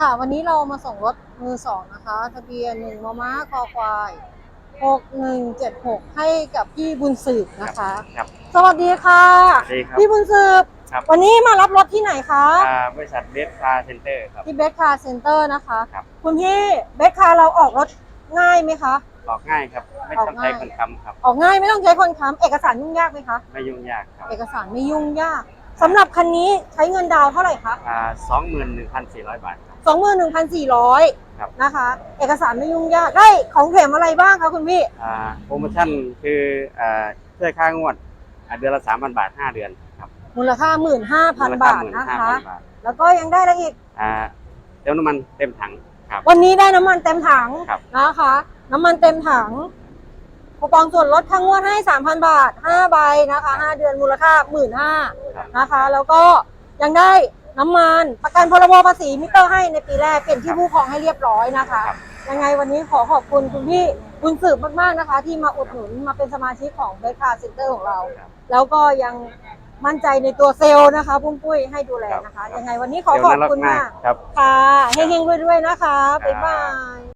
ค่ะวันนี้เรามาส่งรถมือสองนะคะ ทะเบียนหนึ่งมม้าคอควายหกหนึ่งเจ็ดหกให้กับพี่บุญสืบนะคะ ครับ สวัสดีค่ะ สวัสดีครับพี่บุญสืบ ครับ วันนี้มารับรถที่ไหนคะอ่าบริษัทเบสคาร์เซ็นเตอร์ครับ ที่เบสคาร์เซ็นเตอร์นะคะครับคุณพี่เบสคาร์เราออกรถง่ายไหมคะ ออกง่ายครับ ไม่ต้องออกใช้ง่ายคนคำครับ ออกง่ายไม่ต้องใช้คนค้ำเอกสารยุ่งยากไหมคะ ไม่ยุ่งยากครับ เอกสารไม่ยุ่งยาก สำหรับคันนี้ใช้เงินดาวน์เท่าไหร่คะอ่าสองหมื่นหนึ่งพันสี่ร้อยบาทครับสองหมื่นหนึ่งพันสี่ร้อยครับ นะคะ เอกสารไม่ยุ่งยาก ได้ของแถมอะไรบ้างคะคุณพี่ อ่าโปรโมชั่นคืออ่าช่วยค่างวดอ่าเดือนละสามพันบาทห้าเดือนครับมูลค่าหมื่นห้าพันมูลบาทหมื่นะห้าคะพันบาทแล้วก็ยังได้อะไรอีก อ่าเติมน้ำมันเต็มถังครับ วันนี้ได้น้ำมันเต็มถังครับ นะคะ น้ำมันเต็มถัง คูปองส่วนลดทั้งงวดให้สามพันบาทห้าใบนะคะห้าเดือนมูลค่าหมื่นห้าครับนะคะ แล้วก็ยังได้น้ำมันประกันพรบภาษีมิเตอร์ให้ในปีแรกเปลี่ยนที่ผู้ครองให้เรียบร้อยนะคะครับยังไงวันนี้ขอขอบคุณคุณพี่บุญสืบมากๆนะคะ ที่มาอุดหนุนมาเป็นสมาชิกของเบสคาร์เซ็นเตอร์ของเราครับแล้วก็ยังมั่นใจในตัวเซลล์นะคะปุ้มปุ้ยให้ดูแลนะคะ ยังไงวันนี้ขอขอบคุณมากครับค่ะเฮงๆรวยๆนะคะบ๊ายบาย